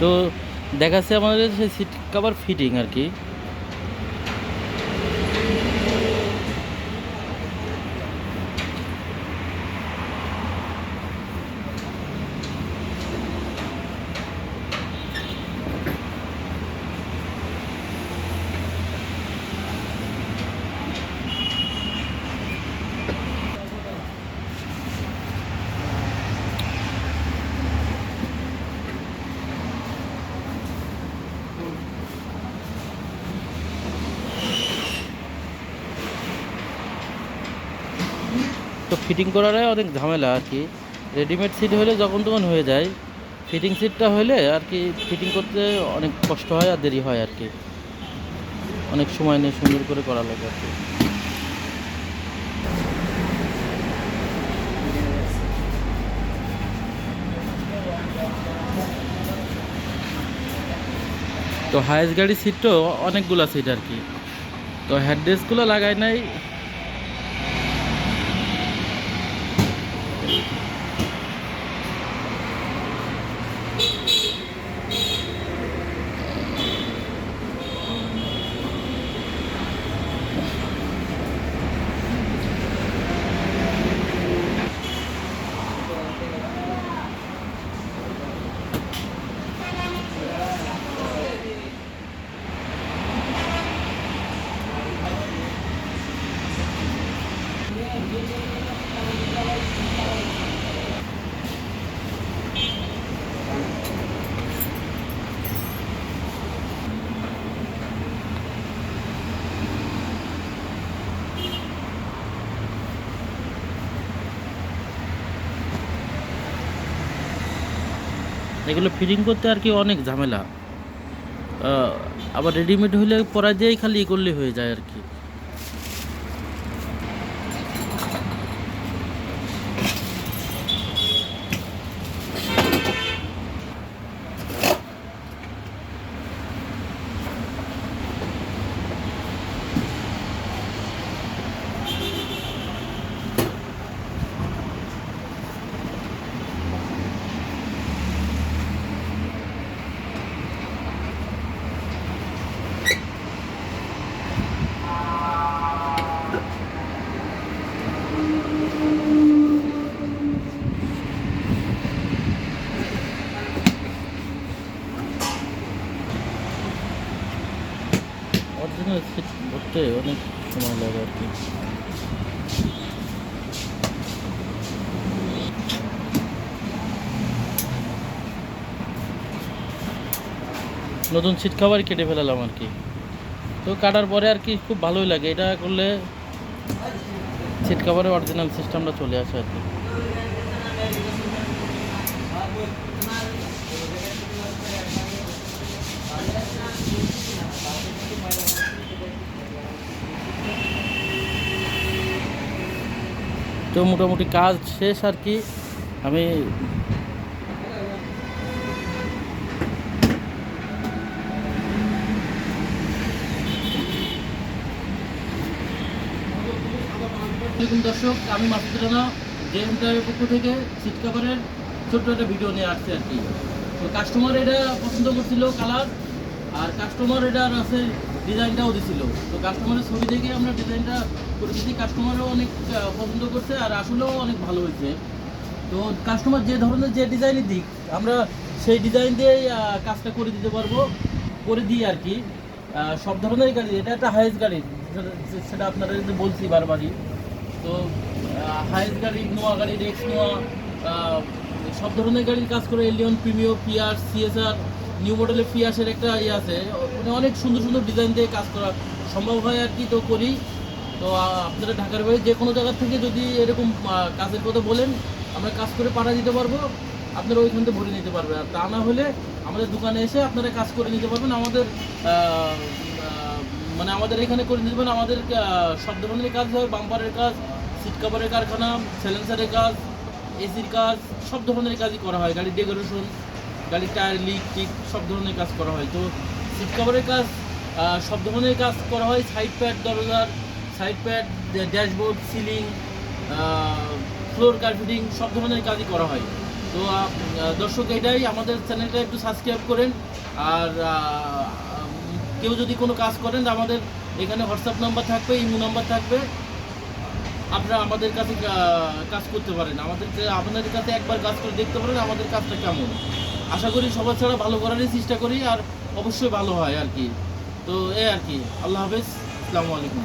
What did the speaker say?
তো দেখাচ্ছে আমাদের সেই সিট কাভার ফিটিং আর কি। ফিটিং করাটাই অনেক ঝামেলা আর কি। রেডিমেড সিট হলে যখন তখন হয়ে যায়। ফিটিং সিটটা হলে আর কি ফিটিং করতে অনেক কষ্ট হয় আর দেরি হয় আর কি। অনেক সময় নিয়ে সুন্দর করে করা লাগে আর কি। তো হায়েস্ট গাড়ির সিটও অনেকগুলো সিট আর কি। তো হেডরেস্টগুলো লাগাই নাই। এগুলো ফিটিং করতে আর কি অনেক ঝামেলা। আবার রেডিমেড হলে পরা দিয়েই খালি ই করলে হয়ে যায় আর কি অরিজিনাল সিট করতে অনেক সময় লাগে আর কি। নতুন সিট খাবার কেটে ফেলালাম আর কি। তো কাটার পরে আর কি খুব ভালোই লাগে। এটা করলে সিট কাভারের অরিজিনাল সিস্টেমটা চলে আসে আর কি। তো মোটামুটি কাজ শেষ আর কি। আমি দর্শক, আমি মাসুদ রানা, জেএম ড্রাইভের পক্ষ থেকে সিট কাভারের ছোট্ট একটা ভিডিও নিয়ে আসছে আর কি। তো কাস্টমার এটা পছন্দ করছিল কালার আর কাস্টমার এটা আছে ডিজাইনটাও দিছিল। তো কাস্টমারের ছবি দেখে আমরা ডিজাইনটা করে দিচ্ছি কাস্টমারও অনেক পছন্দ করছে আর আসলেও অনেক ভালো হয়েছে। তো কাস্টমার যে ধরনের যে ডিজাইনই দিক, আমরা সেই ডিজাইন দিয়েই কাজটা করে দিতে পারব, করে দিই আর কি। সব ধরনের গাড়ি, এটা একটা হাইস্ট গাড়ি, সেটা- আপনারা যদি বলছি বারবারই। তো হাইস্ট গাড়ি, নোয়া গাড়ি রেক্স নোয়া সব ধরনের গাড়ির কাজ করে এলিয়ন প্রিমিও পিয়ার সিএসআর নিউ মডেলের পিয়াসের একটা ইয়ে আছে মানে অনেক সুন্দর সুন্দর ডিজাইন দিয়ে কাজ করা সম্ভব হয় আর কি তো করি। তো আপনারা ঢাকার বাইরে যে কোনো জায়গা থেকে যদি এরকম কাজের কথা বলেন, আমরা কাজ করে পাঠা দিতে পারব। আপনারা ওইখান থেকে ভরে নিতে পারবেন। আর তা না হলে আমাদের দোকানে এসে আপনারা কাজ করে নিতে পারবেন। আমাদের মানে আমাদের এখানে করে নিতে পারবেন। আমাদের সব ধরনের কাজ হয়। বাম্পারের কাজ, সিট কাভারের কারখানা সেলেন্সারের কাজ, এসির কাজ, সব ধরনের কাজই করা হয়। গাড়ির ডেকোরেশন গাড়ির টায়ার লিক টিক সব ধরনের কাজ করা হয়। তো সিট কাভারের কাজ সব ধরনের কাজ করা হয় সাইড প্যাড দরজার side pad dashboard ceiling floor carpeting সব ধরনের কাজই করা হয়। তো দর্শক, এটাই আমাদের চ্যানেলটা একটু সাবস্ক্রাইব করেন। আর কেউ যদি কোনো কাজ করেন, আমাদের এখানে হোয়াটসঅ্যাপ নাম্বার থাকবে, ইমো নাম্বার থাকবে। আপনারা আমাদের কাছে কাজ করতে পারেন। আমাদের আপনাদের কাছে একবার কাজ করে দেখতে পারেন আমাদের কাজটা কেমন। আশা করি সবার ছাড়া ভালো করারই চেষ্টা করি। আর অবশ্যই ভালো হয় আর কি। তো এ আর কি আল্লাহ হাফেজ আসসালামু আলাইকুম।